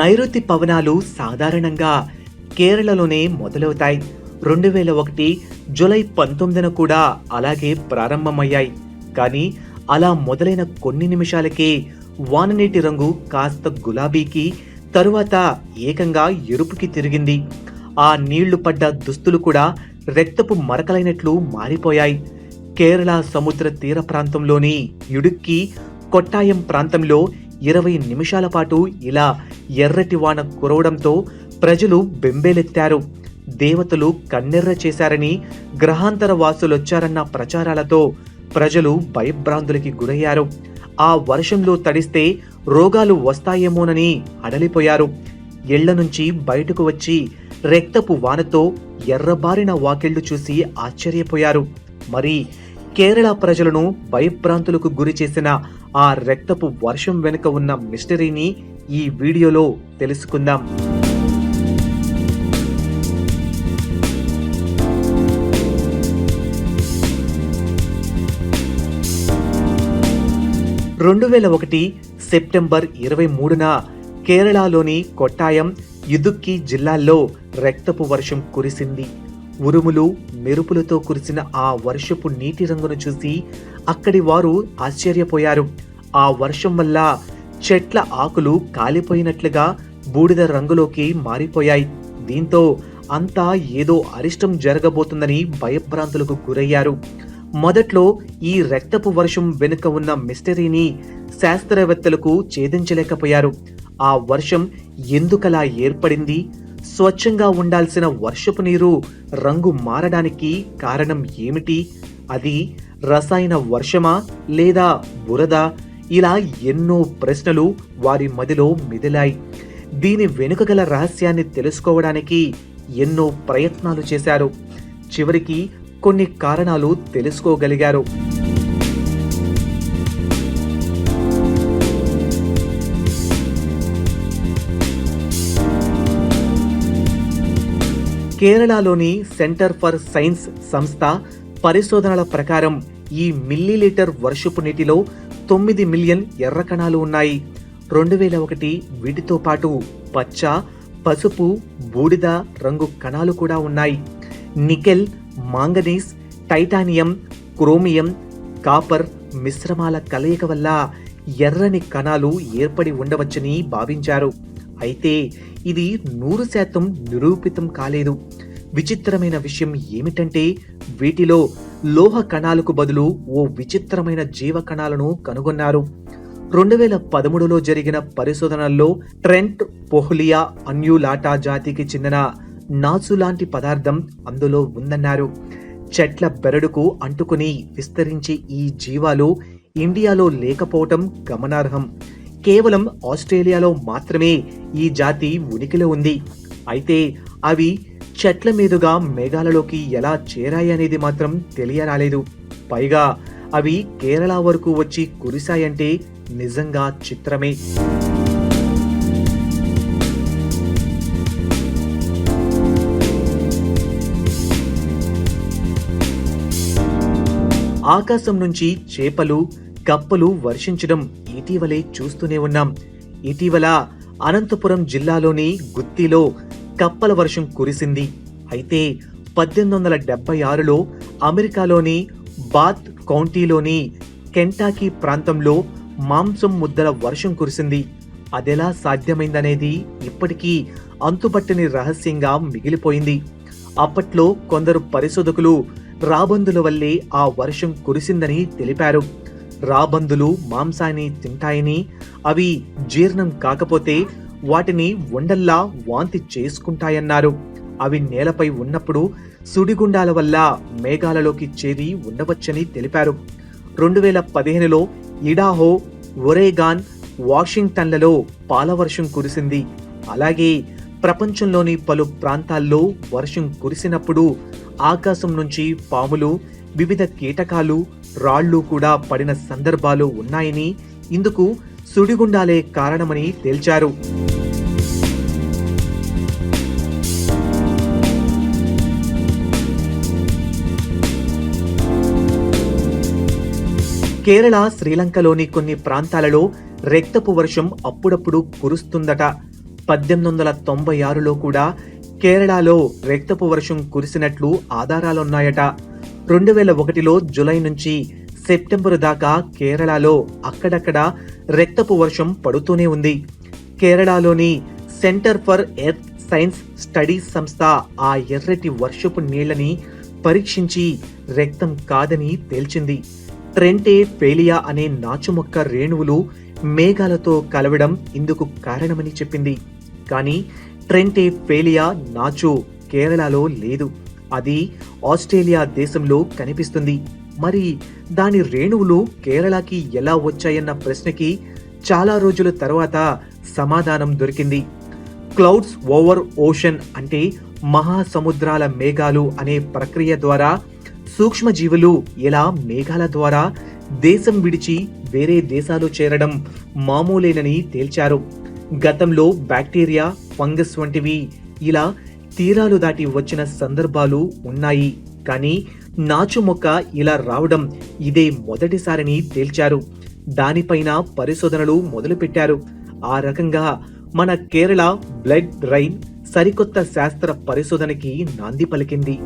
నైరుతి పవనాలు సాధారణంగా కేరళలోనే మొదలవుతాయి. రెండు వేల ఒకటి జూలై పంతొమ్మిదిన కూడా అలాగే ప్రారంభమయ్యాయి. కానీ అలా మొదలైన కొన్ని నిమిషాలకే వాననీటి రంగు కాస్త గులాబీకి తరువాత ఏకంగా ఎరుపుకి తిరిగింది. ఆ నీళ్ళు పడ్డ దుస్తులు కూడా రక్తపు మరకలైనట్లు మారిపోయాయి. కేరళ సముద్ర తీర ప్రాంతంలోని ఇడుక్కి కొట్టాయం ప్రాంతంలో ఇరవై నిమిషాల పాటు ఇలా ఎర్రటి వాన కురవడంతో ప్రజలు బెంబేలెత్తారు. దేవతలు కన్నెర్ర చేశారని గ్రహాంతర వాసులొచ్చారన్న ప్రచారాలతో ప్రజలు భయభ్రాంతులకి గురయ్యారు. ఆ వర్షంలో తడిస్తే రోగాలు వస్తాయేమోనని అడలిపోయారు. ఇళ్ళ నుంచి బయటకు వచ్చి రెక్తపు వానతో ఎర్రబారిన వాకిళ్ళు చూసి ఆశ్చర్యపోయారు. మరి కేరళ ప్రజలను భయభ్రాంతులకు గురి చేసిన ఆ రక్తపు వర్షం వెనుక ఉన్న మిస్టరీని ఈ వీడియోలో తెలుసుకుందాం. రెండు వేల ఒకటి సెప్టెంబర్ ఇరవై మూడున కేరళలోని కొట్టాయం ఇదుక్కి జిల్లాల్లో రక్తపు వర్షం కురిసింది. ఉరుములు మెరుపులతో కురిసిన ఆ వర్షపు నీటి రంగును చూసి అక్కడి వారు ఆశ్చర్యపోయారు. ఆ వర్షం వల్ల చెట్ల ఆకులు కాలిపోయినట్లుగా బూడిద రంగులోకి మారిపోయాయి. దీంతో అంతా ఏదో అరిష్టం జరగబోతుందని భయభ్రాంతులకు గురయ్యారు. మొదట్లో ఈ రక్తపు వర్షం వెనుక ఉన్న మిస్టరీని శాస్త్రవేత్తలకు ఛేదించలేకపోయారు. ఆ వర్షం ఎందుకలా ఏర్పడింది? స్వచ్ఛంగా ఉండాల్సిన వర్షపు నీరు రంగు మారడానికి కారణం ఏమిటి? అది రసాయన వర్షమా లేదా బురద? ఇలా ఎన్నో ప్రశ్నలు వారి మదిలో మిదిలాయి. దీని వెనుక గల రహస్యాన్ని తెలుసుకోవడానికి ఎన్నో ప్రయత్నాలు చేశారు. చివరికి కొన్ని కారణాలు తెలుసుకోగలిగారు. కేరళలోని సెంటర్ ఫర్ సైన్స్ సంస్థ పరిశోధనల ప్రకారం ఈ మిల్లీలీటర్ వర్షపు నీటిలో తొమ్మిది మిలియన్ ఎర్ర కణాలు ఉన్నాయి. రెండు వేల ఒకటి వీటితో పాటు పచ్చ పసుపు బూడిద రంగు కణాలు కూడా ఉన్నాయి. Nickel manganese titanium chromium copper మిశ్రమాల కలయిక వల్ల ఎర్రని కణాలు ఏర్పడి ఉండవచ్చని భావించారు. అయితే ఇది నూరు శాతం నిరూపితం కాలేదు. విచిత్రమైన విషయం ఏమిటంటే వీటిలో లోహ కణాలకు బదులు ఓ విచిత్రమైన జీవ కణాలను కనుగొన్నారు. రెండు వేల పదమూడులో జరిగిన పరిశోధనల్లో ట్రెంట్ పొహ్లియా అన్యులాటా జాతికి చెందిన నాసు లాంటి పదార్థం అందులో ఉందన్నారు. చెట్ల బెరడుకు అంటుకుని విస్తరించే ఈ జీవాలు ఇండియాలో లేకపోవటం గమనార్హం. కేవలం ఆస్ట్రేలియాలో మాత్రమే ఈ జాతి ఉనికిలో ఉంది. అయితే అవి చెట్ల మీదుగా మేఘాలలోకి ఎలా చేరాయి అనేది మాత్రం తెలియరాలేదు. పైగా అవి కేరళ వరకు వచ్చి కురిశాయంటే నిజంగా చిత్రమే. ఆకాశం నుంచి చేపలు కప్పలు వర్షించడం ఇటీవలే చూస్తూనే ఉన్నాం. ఇటీవల అనంతపురం జిల్లాలోని గుత్తిలో కప్పల వర్షం కురిసింది. అయితే పద్దెనిమిది వందల డెబ్బై ఆరులో అమెరికాలోని బాత్ కౌంటీలోని కెంటాకీ ప్రాంతంలో మాంసం ముద్దల వర్షం కురిసింది. అదెలా సాధ్యమైందనేది ఇప్పటికీ అంతుపట్టని రహస్యంగా మిగిలిపోయింది. అప్పట్లో కొందరు పరిశోధకులు రాబందుల వల్లే ఆ వర్షం కురిసిందని తెలిపారు. రాబందులు మాంసాన్ని తింటాయని అవి జీర్ణం కాకపోతే వాటిని ఉండల్లా వాంతి చేసుకుంటాయన్నారు. అవి నేలపై ఉన్నప్పుడు సుడిగుండాల వల్ల మేఘాలలోకి చేరి ఉండవచ్చని తెలిపారు. రెండు వేల పదిహేనులో ఇడాహో ఒరేగాన్ వాషింగ్టన్లలో పాలవర్షం కురిసింది. అలాగే ప్రపంచంలోని పలు ప్రాంతాల్లో వర్షం కురిసినప్పుడు ఆకాశం నుంచి పాములు వివిధ కీటకాలు రాళ్ళు కూడా పడిన సందర్భాలు ఉన్నాయని ఇందుకు సుడిగుండాలే కారణమని తేల్చారు. కేరళ శ్రీలంకలోని కొన్ని ప్రాంతాలలో రక్తపు వర్షం అప్పుడప్పుడు కురుస్తుందట. పద్దెనిమిది వందల తొంభై ఆరులో కూడా కేరళలో రక్తపు వర్షం కురిసినట్లు ఆధారాలున్నాయట. రెండు వేల ఒకటిలో జులై నుంచి సెప్టెంబర్ దాకా కేరళలో అక్కడక్కడ రక్తపు వర్షం పడుతూనే ఉంది. కేరళలోని centre for earth science studies సంస్థ ఆ ఎర్రటి వర్షపు నీళ్ళని పరీక్షించి రక్తం కాదని తేల్చింది. ట్రెంటే ఫేలియా అనే నాచుమొక్క రేణువులు మేఘాలతో కలవడం ఇందుకు కారణమని చెప్పింది. కానీ ట్రెంటే ఫేలియా నాచు కేరళలో లేదు. అది ఆస్ట్రేలియా దేశంలో కనిపిస్తుంది. మరి దాని రేణువులు కేరళకి ఎలా వచ్చాయన్న ప్రశ్నకి చాలా రోజుల తర్వాత సమాధానం దొరికింది. క్లౌడ్స్ ఓవర్ ఓషన్ అంటే మహాసముద్రాల మేఘాలు అనే ప్రక్రియ ద్వారా సూక్ష్మజీవులు ఇలా మేఘాల ద్వారా దేశం విడిచి వేరే దేశాలు చేరడం మామూలేనని తేల్చారు. గతంలో బ్యాక్టీరియా ఫంగస్ వంటివి ఇలా తీరాలు దాటి వచ్చిన సందర్భాలు ఉన్నాయి. కానీ నాచు మొక్క ఇలా రావడం ఇదే మొదటిసారిని తేల్చారు. దానిపైన పరిశోధనలు మొదలుపెట్టారు. ఆ రకంగా మన కేరళ బ్లడ్ రైన్ సరికొత్త శాస్త్ర పరిశోధనకి నాంది పలికింది.